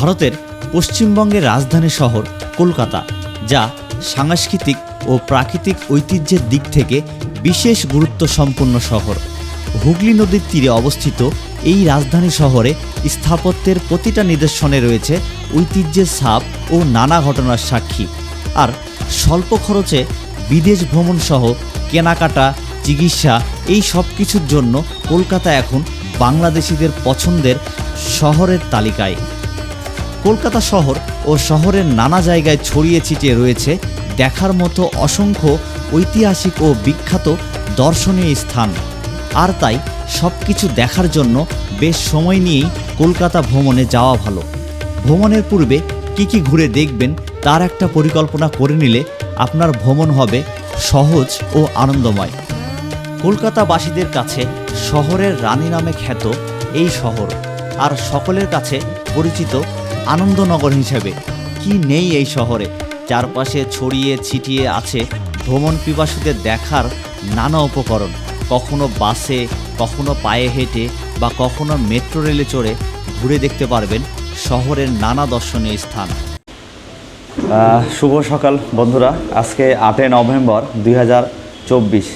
ভারতের পশ্চিমবঙ্গের রাজধানী শহর কলকাতা, যা সাংস্কৃতিক ও প্রাকৃতিক ঐতিহ্যের দিক থেকে বিশেষ গুরুত্ব সম্পন্ন শহর। হুগলি নদীর তীরে অবস্থিত এই রাজধানী শহরে স্থাপত্যের প্রতিটা নিদর্শনে রয়েছে ঐতিহ্যের ছাপ ও নানা ঘটনার সাক্ষী। আর স্বল্প খরচে বিদেশ ভ্রমণ সহ কেনাকাটা, চিকিৎসা এই সব কিছুর জন্য কলকাতা এখন বাংলাদেশিদের পছন্দের শহরের তালিকায়। কলকাতা শহর ও শহরের নানা জায়গায় ছড়িয়ে ছিটিয়ে রয়েছে দেখার মতো অসংখ্য ঐতিহাসিক ও বিখ্যাত দর্শনীয় স্থান। আর তাই সব কিছু দেখার জন্য বেশ সময় নিয়েই কলকাতা ভ্রমণে যাওয়া ভালো। ভ্রমণের পূর্বে কি কি ঘুরে দেখবেন তার একটা পরিকল্পনা করে নিলে আপনার ভ্রমণ হবে সহজ ও আনন্দময়। কলকাতাবাসীদের কাছে শহরের রানী নামে খ্যাত এই শহর, আর সকলের কাছে পরিচিত আনন্দনগর হিসেবে। কি নেই এই শহরে? চারপাশে ছড়িয়ে ছিটিয়ে আছে ভ্রমণ পিপাসুদের দেখার নানা উপকরণ। কখনো বাসে, কখনো পায়ে হেঁটে বা কখনো মেট্রো রেলে চড়ে ঘুরে দেখতে পারবেন শহরের নানা দর্শনীয় স্থান। শুভ সকাল বন্ধুরা। আজকে আটই নভেম্বর দুই হাজার চব্বিশ।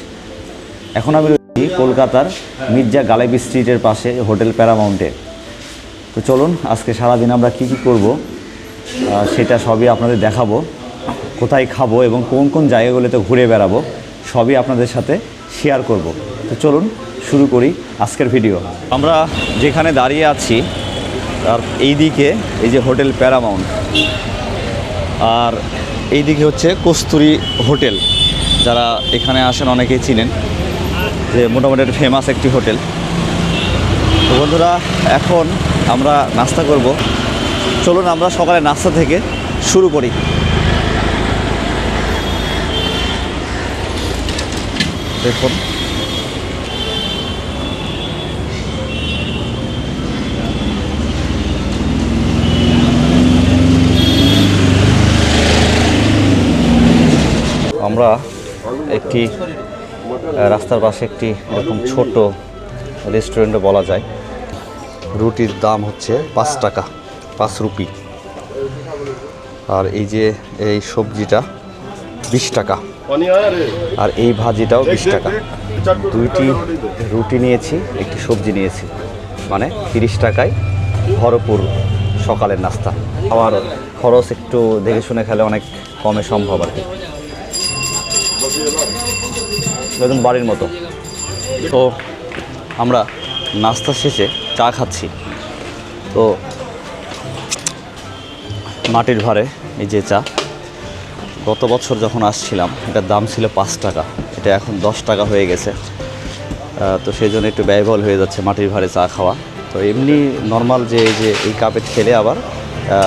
এখন আমি রয়েছি কলকাতার মির্জা গালেবি স্ট্রিটের পাশে হোটেল প্যারামাউন্টে। তো চলুন, আজকে সারাদিন আমরা কি কি করব সেটা সবই আপনাদের দেখাবো, কোথায় খাব এবং কোন কোন জায়গাগুলোতে ঘুরে বেড়াবো, সবই আপনাদের সাথে শেয়ার করব। তো চলুন, শুরু করি আজকের ভিডিও আমরা যেখানে দাঁড়িয়ে আছি, তার এই দিকে এই যে হোটেল প্যারামাউন্ট, আর এইদিকে হচ্ছে কস্তুরি হোটেল। যারা এখানে আসেন অনেকেই চিনেন, যে মোটামুটি ফেমাস একটি হোটেল। তো বন্ধুরা, এখন আমরা নাস্তা করব। চলুন আমরা সকালে নাস্তা থেকে শুরু করি। দেখুন। আমরা একটি, রাস্তার পাশে একটি এরকম ছোট রেস্টুরেন্টে বলা যায়। রুটির দাম হচ্ছে পাঁচ টাকা, পাঁচ রুপি। আর এই যে এই সবজিটা বিশ টাকা। আর এই ভাজিটাও বিশ টাকা। দুইটি রুটি নিয়েছি, একটি সবজি নিয়েছি। মানে তিরিশ টাকায় ভরপুর সকালের নাস্তা। আবার খরচ একটু দেখে শুনে খেলে অনেক কমে সম্ভব আর কি। বাড়ির মতো। তো আমরা নাস্তা শেষে চা খাচ্ছি। তো মাটির ভারে এই যে চা গত বছর যখন আসছিলাম এটার দাম ছিল পাঁচ টাকা এটা এখন দশ টাকা হয়ে গেছে। তো সেই জন্য একটু ব্যয়বহুল হয়ে যাচ্ছে মাটির ভারে চা খাওয়া। তো এমনি নর্মাল যে এই যে এই কাপে খেলে আবার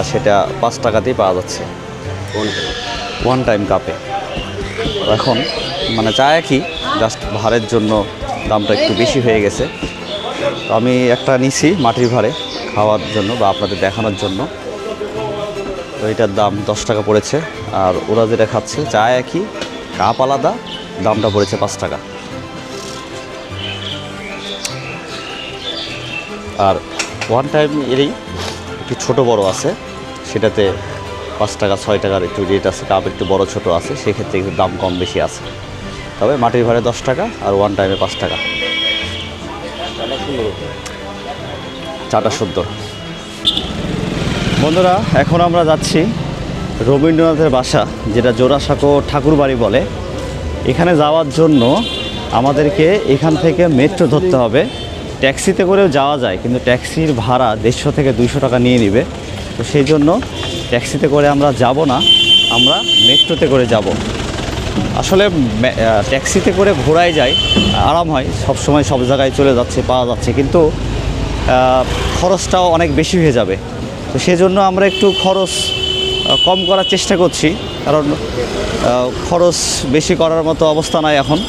সেটা পাঁচ টাকাতেই পাওয়া যাচ্ছে। ওয়ান টাইম কাপে এখন মানে চা একই জাস্ট ভাড়ের জন্য দামটা একটু বেশি হয়ে গেছে। তো আমি একটা নিছি মাটির ভাড়ে খাওয়ার জন্য বা আপনাদের দেখানোর জন্য। তো এটার দাম দশ টাকা পড়েছে আর ওরা যেটা খাচ্ছে চা একই, কাপ আলাদা, দামটা পড়েছে পাঁচ টাকা। আর ওয়ান টাইম এরই একটু ছোট বড় আছে, সেটাতে পাঁচ টাকা, ছয় টাকার একটু রেট আছে, কাপ একটু বড় ছোট আছে, সেক্ষেত্রে একটু দাম কম বেশি আছে। তবে মাটির ভাড়ে দশ টাকা আর ওয়ান টাইমে পাঁচ টাকা। চাটা সুন্দর বন্ধুরা, এখন আমরা যাচ্ছি রবীন্দ্রনাথের বাসা, যেটা জোড়াসাঁকো ঠাকুরবাড়ি বলে। এখানে যাওয়ার জন্য আমাদেরকে এখান থেকে মেট্রো ধরতে হবে। ট্যাক্সিতে করেও যাওয়া যায়, কিন্তু ট্যাক্সির ভাড়া দেড়শো থেকে দুইশো টাকা নিয়ে নেবে। তো সেই জন্য ট্যাক্সিতে করে আমরা যাব না, আমরা মেট্রোতে করে যাব। আসলে ট্যাক্সিতে করে ঘোরায় যায়, আরাম হয় সব সময় সব জায়গায় চলে যাচ্ছে, পাওয়া যাচ্ছে, কিন্তু খরচটাও অনেক বেশি হয়ে যাবে। তো সেজন্য আমরা একটু খরচ কম করার চেষ্টা করছি, কারণ খরচ বেশি করার মতো অবস্থা নাই এখন।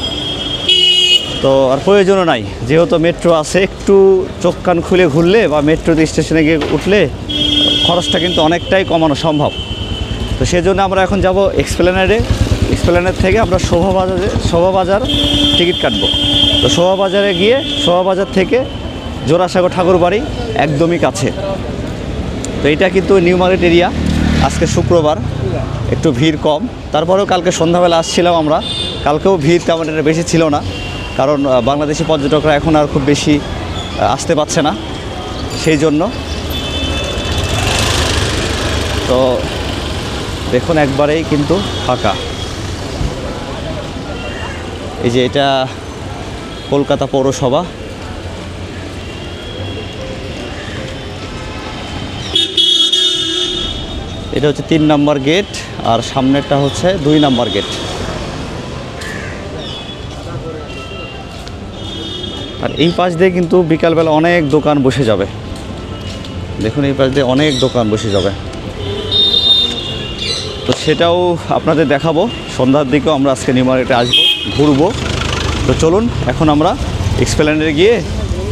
তো আর প্রয়োজনও নাই, যেহেতু মেট্রো আছে, একটু চোখ কান খুলে ঘুরলে বা মেট্রোতে স্টেশনে গিয়ে উঠলে, খরচটা কিন্তু অনেকটাই কমানো সম্ভব। তো সেজন্য আমরা এখন যাব এক্সপ্লেনারে এক্সপ্লেনার থেকে আমরা শোভাবাজারে শোভাবাজার টিকিট কাটবো। তো শোভাবাজারে গিয়ে শোভাবাজার থেকে জোড়াসাগর ঠাকুর বাড়ি একদমই কাছে। তো এটা কিন্তু নিউ মার্কেট এরিয়া, আজকে শুক্রবার, একটু ভিড় কম। তারপরেও কালকে সন্ধ্যাবেলা আসছিলাম আমরা। কালকেও ভিড় তেমন একটা বেশি ছিল না, কারণ বাংলাদেশি পর্যটকরা এখন আর খুব বেশি আসতে পারছে না। সেই জন্য। তো দেখুন একবারেই কিন্তু ফাঁকা। এই যে এটা কলকাতা পৌরসভা। এটা হচ্ছে তিন নাম্বার গেট, আর সামনেরটা হচ্ছে দুই নাম্বার গেট। আর এই পাশ দিয়ে কিন্তু বিকালবেলা অনেক দোকান বসে যাবে। দেখুন এই পাশ দিয়ে অনেক দোকান বসে যাবে। তো সেটাও আপনাদের দেখাবো। সন্ধ্যার দিকেও আমরা আজকে নিউ মার্কেটে আসব। ঘুরবো। তো চলুন, এখন আমরা এক্সপ্লেনেডে গিয়ে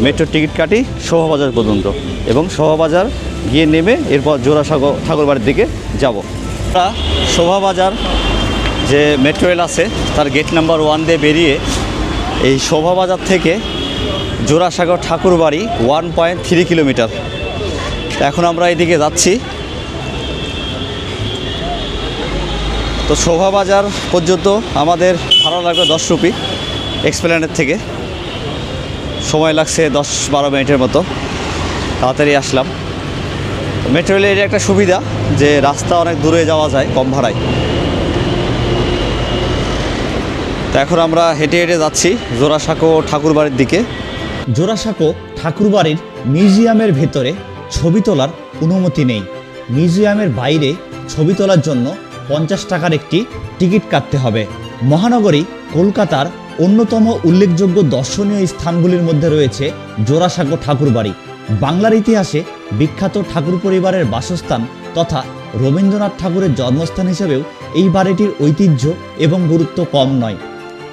মেট্রোর টিকিট কাটি শোভাবাজার পর্যন্ত এবং শোভাবাজার গিয়ে নেমে এরপর জোড়াসাগর ঠাকুরবাড়ির দিকে যাব। আমরা শোভাবাজার যে মেট্রো রেল আছে, তার গেট নাম্বার ওয়ান দিয়ে বেরিয়ে এই শোভাবাজার থেকে Jorasagar Thakurbari one point three kilometre এখন আমরা এদিকে যাচ্ছি। তো শোভাবাজার পর্যন্ত আমাদের ভাড়া লাগবে দশ রুপি এক্সপ্লেনের থেকে। সময় লাগছে দশ বারো মিনিটের মতো। তাড়াতাড়ি আসলাম। মেট্রো রেলের এটা একটা সুবিধা যে রাস্তা অনেক দূরে যাওয়া যায় কম ভাড়ায়। তো এখন আমরা হেঁটে হেঁটে যাচ্ছি জোড়াসাঁকো ঠাকুরবাড়ির দিকে। জোড়াসাঁকো ঠাকুরবাড়ির মিউজিয়ামের ভেতরে ছবি তোলার অনুমতি নেই। মিউজিয়ামের বাইরে ছবি তোলার জন্য পঞ্চাশ টাকার একটি টিকিট কাটতে হবে। মহানগরী কলকাতার অন্যতম উল্লেখযোগ্য দর্শনীয় স্থানগুলির মধ্যে রয়েছে জোড়াসাঁকো ঠাকুরবাড়ি। বাংলার ইতিহাসে বিখ্যাত ঠাকুর পরিবারের বাসস্থান তথা রবীন্দ্রনাথ ঠাকুরের জন্মস্থান হিসেবেও এই বাড়িটির ঐতিহ্য এবং গুরুত্ব কম নয়।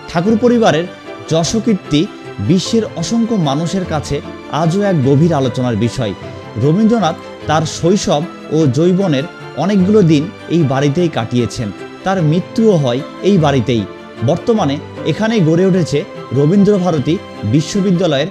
ঠাকুর পরিবারের যশকীর্তি বিশ্বের অসংখ্য মানুষের কাছে আজও এক গভীর আলোচনার বিষয়। রবীন্দ্রনাথ তার শৈশব ও যৌবনের অনেকগুলো দিন এই বাড়িতেই কাটিয়েছেন। তার মৃত্যুও হয় এই বাড়িতেই। বর্তমানে এখানেই গড়ে উঠেছে রবীন্দ্রভারতী বিশ্ববিদ্যালয়ের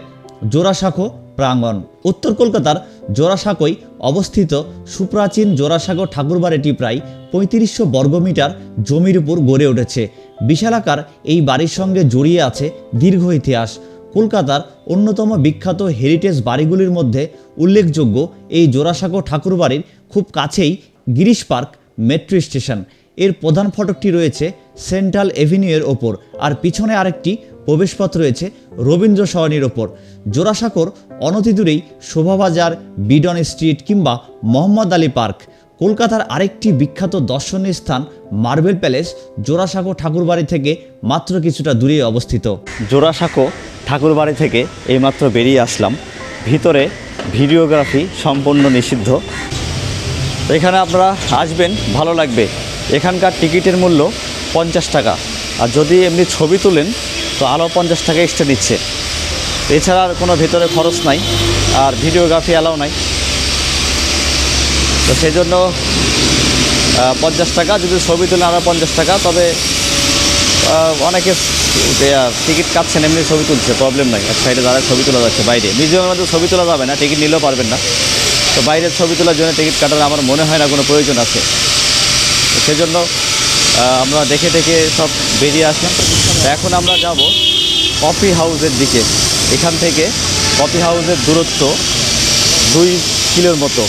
জোড়াসাঁকো প্রাঙ্গণ। উত্তর কলকাতার জোড়াসাঁকোয় অবস্থিত সুপ্রাচীন জোড়াসাঁকো ঠাকুরবাড়িটি প্রায় পঁয়ত্রিশশো বর্গমিটার জমির উপর গড়ে উঠেছে। বিশালাকার এই বাড়ির সঙ্গে জড়িয়ে আছে দীর্ঘ ইতিহাস। কলকাতার অন্যতম বিখ্যাত হেরিটেজ বাড়িগুলির মধ্যে উল্লেখযোগ্য এই জোড়াসাঁকো ঠাকুরবাড়ির খুব কাছেই গিরিশ পার্ক মেট্রো স্টেশন। এর প্রধান ফটকটি রয়েছে সেন্ট্রাল এভিনিউয়ের ওপর, আর পিছনে আরেকটি প্রবেশপথ রয়েছে রবীন্দ্র সরণির ওপর। জোড়াসাঁকোর অনতিদূরেই শোভাবাজার, বিডন স্ট্রিট কিংবা মোহাম্মদ আলী পার্ক। কলকাতার আরেকটি বিখ্যাত দর্শনীয় স্থান মার্বেল প্যালেস, জোড়াসাঁকো ঠাকুরবাড়ি থেকে মাত্র কিছুটা দূরে অবস্থিত। জোড়াসাঁকো ঠাকুরবাড়ি থেকে এইমাত্র বেরিয়ে আসলাম। ভিতরে ভিডিওগ্রাফি সম্পূর্ণ নিষিদ্ধ। এখানে আপনারা আসবেন, ভালো লাগবে। এখানকার টিকিটের মূল্য পঞ্চাশ টাকা। আর যদি এমনি ছবি তুলেন, তো আরও পঞ্চাশ টাকা এক্সট্রা দিচ্ছে। এছাড়া আর কোনো ভেতরে খরচ নাই, আর ভিডিওগ্রাফি অ্যালাও নাই। তো সেই জন্য পঞ্চাশ টাকা, যদি ছবি তুলেন আরও পঞ্চাশ টাকা, তবে অনেকে টিকিট কাটছেন, এমনি ছবি তুলছে প্রবলেম নাই। এক সাইডে দাঁড়ায় ছবি তোলা যাচ্ছে, বাইরে। মিউজিয়ামের মধ্যে ছবি তোলা যাবে না, টিকিট নিলেও পারবেন না। তো বাইরের ছবি তোলার জন্য টিকিট কাটার আমার মনে হয় না কোনো প্রয়োজন আছে। সেজন্য আমরা দেখে দেখে সব বেরিয়ে আসলাম। এখন আমরা যাব কফি হাউসের দিকে। এখান থেকে কফি হাউসের দূরত্ব দুই কিলোর মতো।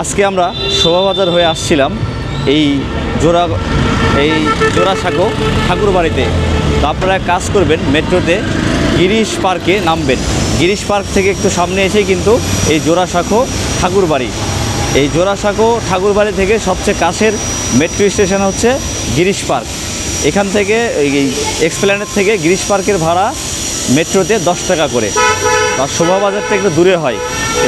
আজকে আমরা শোভাবাজার হয়ে আসছিলাম এই জোড়া, এই জোড়াসাঁকো ঠাকুরবাড়িতে। তো আপনারা কাজ করবেন, মেট্রোতে গিরিশ পার্কে নামবেন। গিরিশ পার্ক থেকে একটু সামনে এসেই কিন্তু এই জোড়াসাঁকো ঠাকুরবাড়ি। এই জোড়াসাঁকো ঠাকুরবাড়ি থেকে সবচেয়ে কাছের মেট্রো স্টেশন হচ্ছে গিরিশ পার্ক। এখান থেকে এই এক্সপ্ল্যানেট থেকে গিরিশ পার্কের ভাড়া মেট্রোতে দশ টাকা করে। আর শোভাবাজার থেকে একটু দূরে হয়।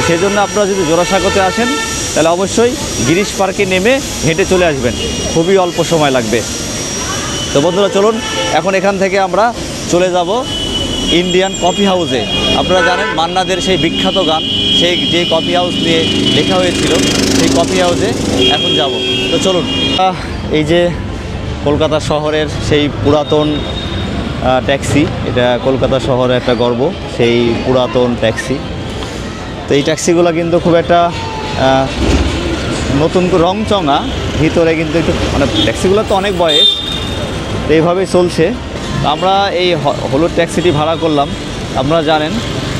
সেই জন্য আপনারা যদি জোড়াসাঁকোতে আসেন, তাহলে অবশ্যই গিরিশ পার্কে নেমে হেঁটে চলে আসবেন। খুবই অল্প সময় লাগবে। তো বন্ধুরা, চলুন, এখন এখান থেকে আমরা চলে যাব ইন্ডিয়ান কফি হাউসে আপনারা জানেন, মান্নাদের সেই বিখ্যাত গান, সেই যে কফি হাউস নিয়ে লেখা হয়েছিল, সেই কফি হাউসে এখন যাব। তো চলুন। এই যে কলকাতা শহরের সেই পুরাতন ট্যাক্সি এটা কলকাতা শহরের একটা গর্ব, সেই পুরাতন ট্যাক্সি তো এই ট্যাক্সিগুলো কিন্তু খুব একটা নতুন রং চঙা, ভিতরে কিন্তু একটু মানে ট্যাক্সিগুলো তো অনেক বয়স, তো এইভাবেই চলছে। আমরা এই হলুদ ট্যাক্সিটি ভাড়া করলাম। আপনারা জানেন,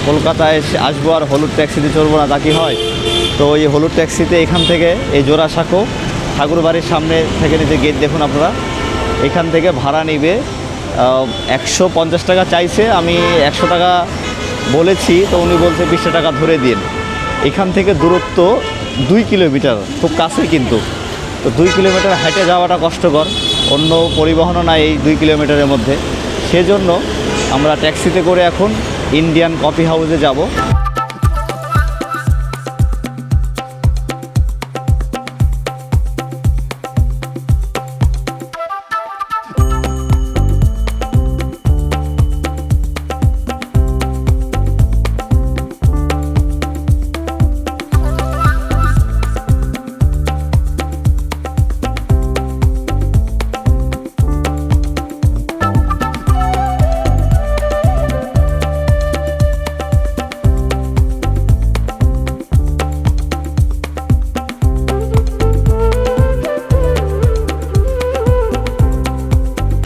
কলকাতায় এসে আসব আর হলুদ ট্যাক্সিতে চলবো না, তা কি হয়? তো এই হলুদ ট্যাক্সিতে এখান থেকে এই জোড়াসাঁকো ঠাকুর বাড়ির সামনে থেকে যে গেট দেখুন আপনারা। এখান থেকে ভাড়া নিবে একশো পঞ্চাশ টাকা চাইছে, আমি একশো টাকা বলেছি, তো উনি বলছে বিশটা টাকা ধরে দিন। এখান থেকে দূরত্ব দুই কিলোমিটার, খুব কাছে কিন্তু। তো দুই কিলোমিটার হেঁটে যাওয়াটা কষ্টকর, অন্য পরিবহনও নাই এই দুই কিলোমিটারের মধ্যে। সেজন্য আমরা ট্যাক্সিতে করে এখন ইন্ডিয়ান কফি হাউসে যাব।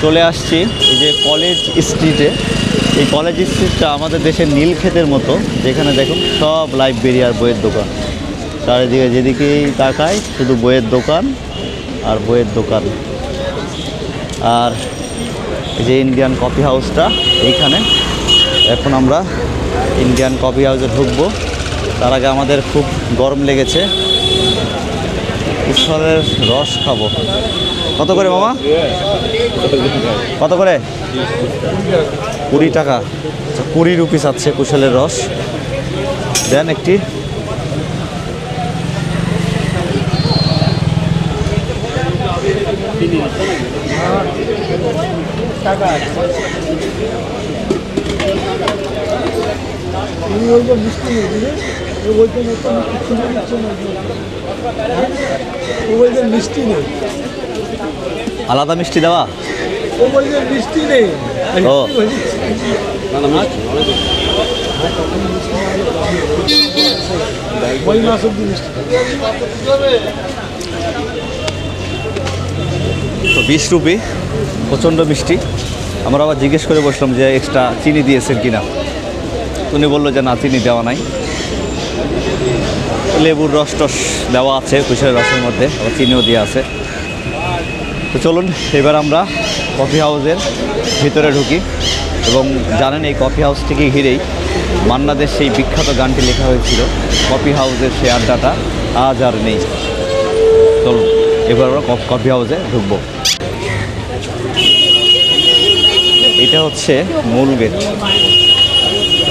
চলে আসছি, এই যে কলেজ স্ট্রিটে এই কলেজ স্ট্রিটটা আমাদের দেশের নীলক্ষেতের মতো, যেখানে দেখুন সব লাইব্রেরি আর বইয়ের দোকান। চারিদিকে যেদিকেই তাকাই, শুধু বইয়ের দোকান আর বইয়ের দোকান। আর এই যে ইন্ডিয়ান কফি হাউসটা এইখানে। এখন আমরা ইন্ডিয়ান কফি হাউসে ঢুকবো। তার আগে আমাদের খুব গরম লেগেছে। ঈশ্বরের রস খাব। কত করে মামা? কত করে? কুড়ি টাকা। আচ্ছা, কুড়ি রুপিস আছে কুশলের রস। দেন একটি। মিষ্টি নেই আলাদা মিষ্টি দেওয়া? মিষ্টি নেই। ও। তো বিশ রুপি প্রচণ্ড মিষ্টি। আমরা আবার জিজ্ঞেস করে বসলাম যে এক্সট্রা চিনি দিয়েছেন কিনা। উনি বলল যে না চিনি দেওয়া নাই। লেবুর রস টস দেওয়া আছে কুশের রসের মধ্যে আবার চিনিও দেওয়া আছে। তো চলুন, এবার আমরা কফি হাউসের ভিতরে ঢুকি। এবং জানেন এই কফি হাউসটিকে ঘিরেই মান্নাদের সেই বিখ্যাত গানটি লেখা হয়েছিল কফি হাউসের সে আড্ডাটা আজ আর নেই। চলুন, এবার আমরা কফি হাউসে ঢুকবো। এটা হচ্ছে মূল গেট।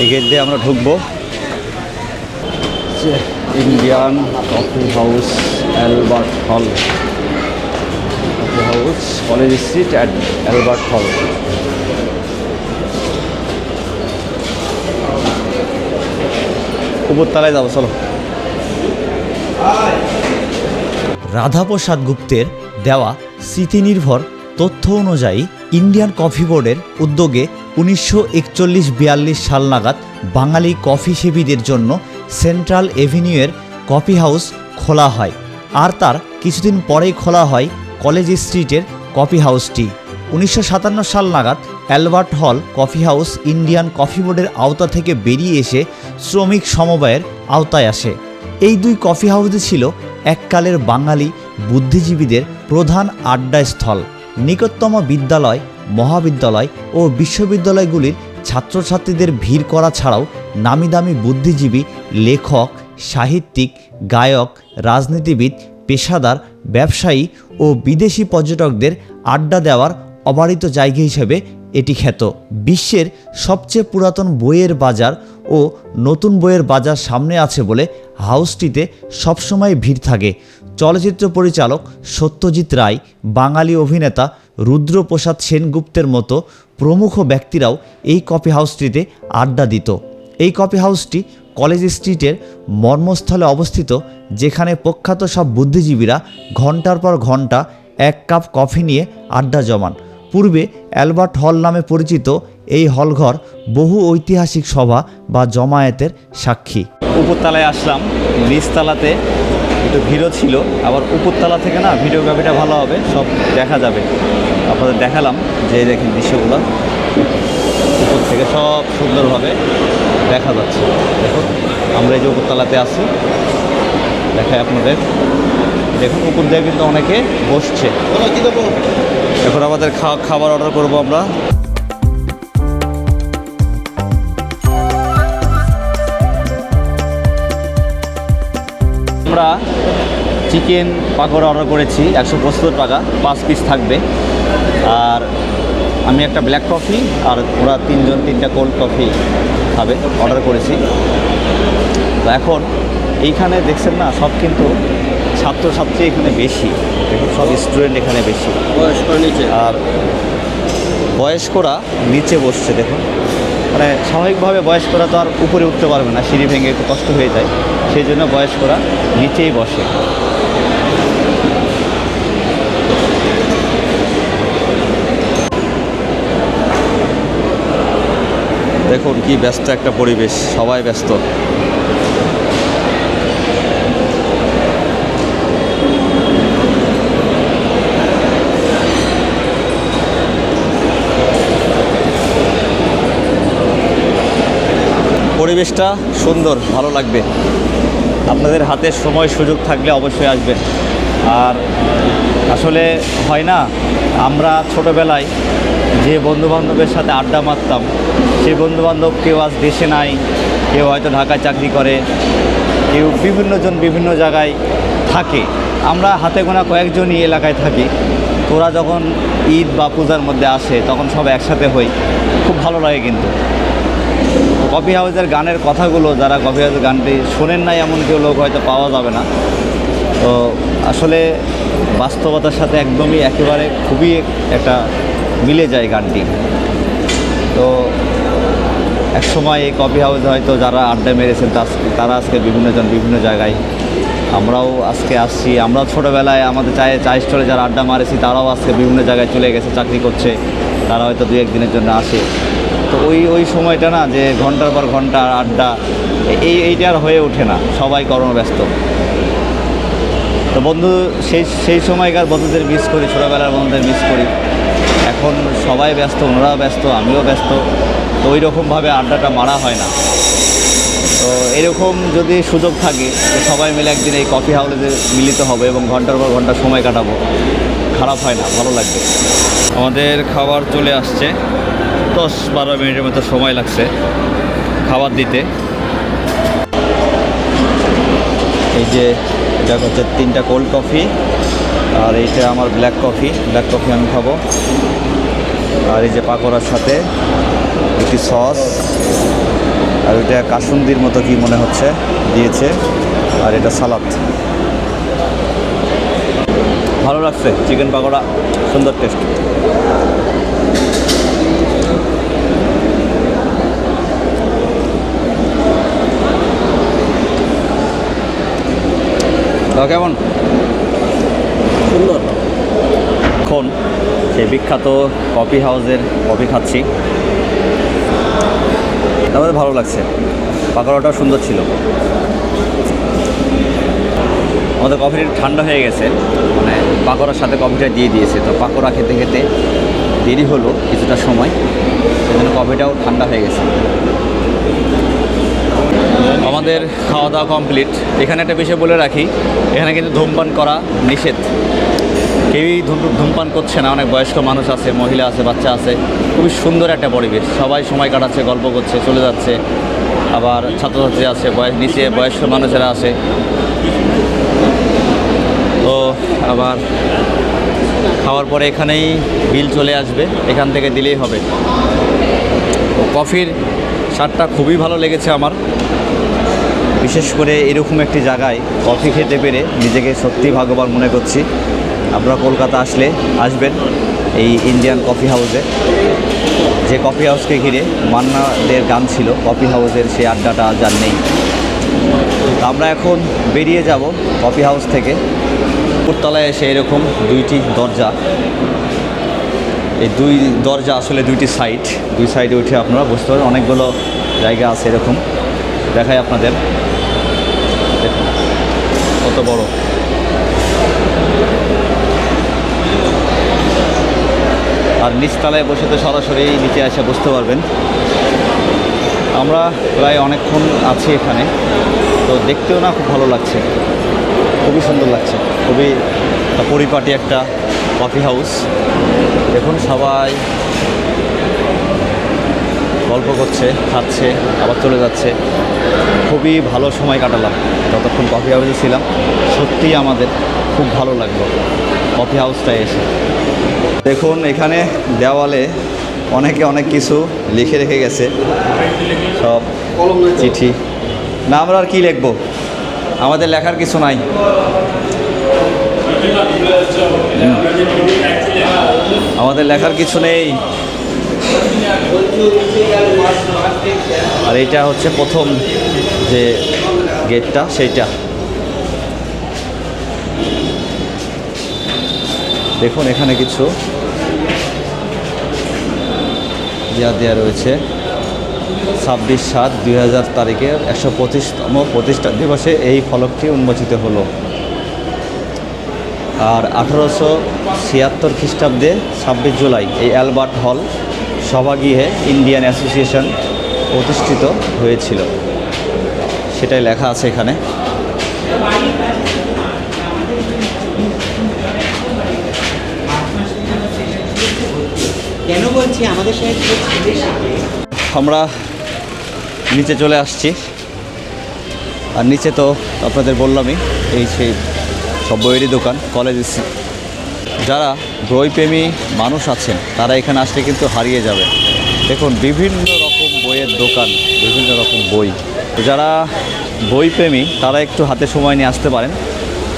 এই গেট দিয়ে আমরা ঢুকবো। Indian coffee house Albert hall. Coffee house college street at Albert hall উপরতলায় যাব চলো। রাধাপ্রসাদ গুপ্তের দেওয়া স্মৃতিনির্ভর তথ্য অনুযায়ী ইন্ডিয়ান কফি বোর্ডের উদ্যোগে উনিশশো একচল্লিশ বিয়াল্লিশ সাল নাগাদ বাঙালি কফি সেবীদের জন্য সেন্ট্রাল এভিনিউয়ের কফি হাউস খোলা হয়। আর তার কিছুদিন পরেই খোলা হয় কলেজ স্ট্রিটের কফি হাউসটি উনিশশো সাতান্ন সাল নাগাদ Albert hall coffee house Indian coffee বোর্ডের আওতা থেকে বেরিয়ে এসে শ্রমিক সমবায়ের আওতায় আসে। এই দুই কফি হাউসে ছিল এককালের বাঙালি বুদ্ধিজীবীদের প্রধান আড্ডাস্থল। নিকটতম বিদ্যালয়, মহাবিদ্যালয় ও বিশ্ববিদ্যালয়গুলির ছাত্রছাত্রীদের ভিড় করা ছাড়াও নামি দামি বুদ্ধিজীবী লেখক, সাহিত্যিক, গায়ক, রাজনীতিবিদ পেশাদার, ব্যবসায়ী ও বিদেশি পর্যটকদের আড্ডা দেওয়ার অবারিত জায়গা হিসেবে এটি খ্যাত। বিশ্বের সবচেয়ে পুরাতন বইয়ের বাজার ও নতুন বইয়ের বাজার সামনে আছে বলে হাউসটিতে সবসময় ভিড় থাকে। চলচ্চিত্র পরিচালক সত্যজিৎ রায়, বাঙালি অভিনেতা রুদ্রপ্রসাদ সেনগুপ্তের মতো প্রমুখ ব্যক্তিরাও এই কফি হাউসটিতে আড্ডা দিত। এই কফি হাউসটি কলেজ স্ট্রিটের মর্মস্থলে অবস্থিত, যেখানে প্রখ্যাত সব বুদ্ধিজীবীরা ঘণ্টার পর ঘণ্টা এক কাপ কফি নিয়ে আড্ডা জমান। পূর্বে অ্যালবার্ট হল নামে পরিচিত এই হলঘর বহু ঐতিহাসিক সভা বা জমায়েতের সাক্ষী। উপরতলায় আসলাম, নিচতলাতে একটু ভিড়ও ছিল, আবার উপরতলা থেকে না ভিডিওগ্রাফিটা ভালো হবে, সব দেখা যাবে। আপনাদের দেখালাম, যে দেখেন দৃশ্যগুলো। উপর থেকে সব সুন্দরভাবে দেখা যাচ্ছে। দেখুন আমরা এই যে উপরতলাতে আছি। দেখায় আপনাদের। দেখুন উপর দিয়ে কিন্তু অনেকে বসছে। এখন আমাদের খাবার অর্ডার করব আমরা। আমরা চিকেন পাকোড়া অর্ডার করেছি, একশো পঁচাত্তর টাকা, পাঁচ পিস থাকবে। আর আমি একটা ব্ল্যাক কফি আর ওরা তিনজন, তিনটা কোল্ড কফি খাবে অর্ডার করেছি। তো এখন এইখানে দেখছেন না সব কিন্তু ছাত্রছাত্রী এখানে বেশি। দেখুন সব স্টুডেন্ট এখানে বেশি। আর বয়স্করা নিচে বসছে দেখুন। মানে স্বাভাবিকভাবে বয়স্করা তো আর উপরে উঠতে পারবে না সিঁড়ি ভেঙে একটু কষ্ট হয়ে যায়। সেই জন্য বয়স্করা নিচেই বসে। দেখুন কি ব্যস্ত একটা পরিবেশ, সবাই ব্যস্ত। পরিবেশটা সুন্দর, ভালো লাগবে। আপনাদের হাতে সময়, সুযোগ থাকলে অবশ্যই আসবেন। আর আসলে হয় না, আমরা ছোটোবেলায় যে বন্ধুবান্ধবের সাথে আড্ডা মারতাম, সেই বন্ধুবান্ধব কেউ আজ দেশে নাই, কেউ হয়তো ঢাকায় চাকরি করে, কেউ বিভিন্নজন বিভিন্ন জায়গায় থাকে। আমরা হাতে গোনা কয়েকজনই এলাকায় থাকি। তোরা যখন ঈদ বা পূজার মধ্যে আসে, তখন সব একসাথে হই। খুব ভালো লাগে কিন্তু। কফি হাউসের গানের কথাগুলো, যারা কফি হাউসের গানটি শোনেন নাই এমন কেউ লোক হয়তো পাওয়া যাবে না। আসলে বাস্তবতার সাথে একদমই একেবারে খুবই একটা মিলে যায় গানটি। তো এক সময় এই কফি হাউসে হয়তো যারা আড্ডা মেরেছেন তারা আজকে বিভিন্নজন বিভিন্ন জায়গায়। আমরাও আজকে আসছি। আমরাও ছোটোবেলায় আমাদের চায়ে চায় স্টলে যারা আড্ডা মারেছি, তারাও আজকে বিভিন্ন জায়গায় চলে গেছে, চাকরি করছে। তারা হয়তো দু একদিনের জন্য আসে। তো ওই ওই সময়টা না যে ঘণ্টার পর ঘণ্টা আড্ডা, এই, এইটা আর হয়ে ওঠে না। সবাই কর্মব্যস্ত। তো বন্ধু, সেই সেই সময়কার বন্ধুদের মিস করি, ছোটোবেলার বন্ধুদের মিস করি। এখন সবাই ব্যস্ত, ওনারাও ব্যস্ত, আমিও ব্যস্ত। তো ওই রকমভাবে আড্ডাটা মারা হয় না। তো এরকম যদি সুযোগ থাকে যে সবাই মিলে একদিন এই কফি হাউসে মিলিত হবে এবং ঘণ্টার পর ঘণ্টা সময় কাটাবো। খারাপ হয় না, ভালো লাগবে। আমাদের খাবার চলে আসছে। দশ বারো মিনিটের মতো সময় লাগছে খাবার দিতে। এই যে এটা হচ্ছে তিনটা কোল্ড কফি আর এইটা আমার ব্ল্যাক কফি ব্ল্যাক কফি আমি খাব। আর এই যে পাকোড়ার সাথে একটি সস আর ওইটা কাসুন্দির মতো কি মনে হচ্ছে? দিয়েছে, আর এটা সালাদ। ভালো লাগছে, চিকেন পাকোড়া, সুন্দর টেস্ট দাও কেমন? সুন্দর। এখন সেই বিখ্যাত কফি হাউসের কফি খাচ্ছি। আমাদের ভালো লাগছে। পাকোড়াটাও সুন্দর ছিল। আমাদের কফিটা একটু ঠান্ডা হয়ে গেছে। মানে পাকোড়ার সাথে কফিটা দিয়ে দিয়েছে। তো পাকোড়া খেতে খেতে দেরি হলো কিছুটা সময়। সেজন্য কফিটাও ঠান্ডা হয়ে গেছে। আমাদের খাওয়া দাওয়া কমপ্লিট এখানে একটা বিষয় বলে রাখি, এখানে কিন্তু ধূমপান করা নিষেধ। কেউই ধূম- ধূমপান করছে না, অনেক বয়স্ক মানুষ আছে, মহিলা আছে, বাচ্চা আছে। খুবই সুন্দর একটা পরিবেশ। সবাই সময় কাটাচ্ছে, গল্প করছে, চলে যাচ্ছে। আবার ছাত্রছাত্রী আছে, বয়স নিচে বয়স্ক মানুষেরা আছে। তো আবার খাওয়ার পরে এখানেই বিল চলে আসবে। এখান থেকে দিলেই হবে। কফির স্বাদটা খুবই ভালো লেগেছে আমার। বিশেষ করে এরকম একটি জায়গায় কফি খেতে পেরে নিজেকে সত্যি ভাগ্যবান মনে করছি। আপনারা কলকাতা আসলে আসবেন এই ইন্ডিয়ান কফি হাউসে যে কফি হাউসকে ঘিরে মান্নাদের গান ছিল কফি হাউসের সেই আড্ডাটা আজ আর নেই। আমরা এখন বেরিয়ে যাব কফি হাউস থেকে। উপরতলায় এসে এরকম দুইটি দরজা। এই দুই দরজা আসলে দুইটি সাইড দুই সাইডে উঠে আপনারা বুঝতে পারেন অনেকগুলো জায়গা আছে এরকম। দেখাই আপনাদের। দেখুন, কত বড়? আর নিচতলায় বসে তো সরাসরি নিচে এসে বুঝতে পারবেন। আমরা প্রায় অনেকক্ষণ আছি এখানে তো দেখতেও না খুব ভালো লাগছে। খুবই সুন্দর লাগছে। খুবই পরিপাটি একটা কফি হাউস দেখুন সবাই গল্প করছে, খাচ্ছে, আবার চলে যাচ্ছে। খুবই ভালো সময় কাটালাম। যতক্ষণ কফি হাউসে ছিলাম, সত্যিই আমাদের খুব ভালো লাগল কফি হাউসটায় এসে। দেখুন, এখানে দেওয়ালে অনেকে অনেক কিছু লিখে রেখে গেছে। সব চিঠি। না, আমরা আর কী লিখব? আমাদের লেখার কিছু নাই। আমাদের লেখার কিছু নেই। আর এটা হচ্ছে প্রথম যে গেটটা, সেইটা। দেখুন এখানে কিছু দেওয়া দেওয়া রয়েছে। ছাব্বিশ সাত দুই হাজার তারিখের একশো পঁচিশতম প্রতিষ্ঠা দিবসে এই ফলকটি উন্মোচিত হলো। আর আঠারোশো ছিয়াত্তর খ্রিস্টাব্দে ছাব্বিশ জুলাই এই অ্যালবার্ট হল সভাগৃহে ইন্ডিয়ান অ্যাসোসিয়েশন প্রতিষ্ঠিত হয়েছিল। সেটাই লেখা আছে এখানে। কেন বলছি? আমাদের আমরা নিচে চলে আসছি। আর নিচে তো আপনাদের বললামই এই সেই সব বইয়েরই দোকান কলেজ। যারা বইপ্রেমী মানুষ আছেন, তারা এখানে আসলে কিন্তু হারিয়ে যাবে। দেখুন, বিভিন্ন রকম বইয়ের দোকান, বিভিন্ন রকম বই। তো যারা বইপ্রেমী তারা একটু হাতে সময় নিয়ে আসতে পারেন।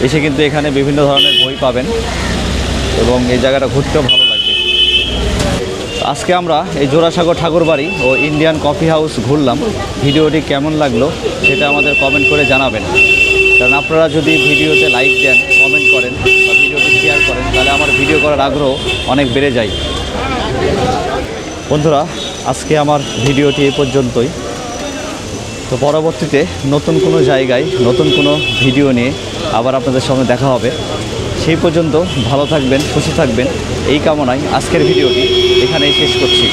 এসে কিন্তু এখানে বিভিন্ন ধরনের বই পাবেন এবং এই জায়গাটা ঘুরতেও ভালো লাগবে। আজকে আমরা এই জোড়াসাগর ঠাকুরবাড়ি ও ইন্ডিয়ান কফি হাউস ঘুরলাম। ভিডিওটি কেমন লাগল সেটা আমাদের কমেন্ট করে জানাবেন। কারণ আপনারা যদি ভিডিওতে লাইক দেন, কমেন্ট করেন বা ভিডিওটি শেয়ার করেন, তাহলে আমার ভিডিও করার আগ্রহ অনেক বেড়ে যায়। বন্ধুরা, আজকে আমার ভিডিওটি এ পর্যন্তই। তো পরবর্তীতে নতুন কোনো জায়গায় নতুন কোনো ভিডিও নিয়ে আবার আপনাদের সঙ্গে দেখা হবে। সেই পর্যন্ত ভালো থাকবেন, সুস্থ থাকবেন। এই কামনায় আজকের ভিডিওটি এখানেই শেষ করছি।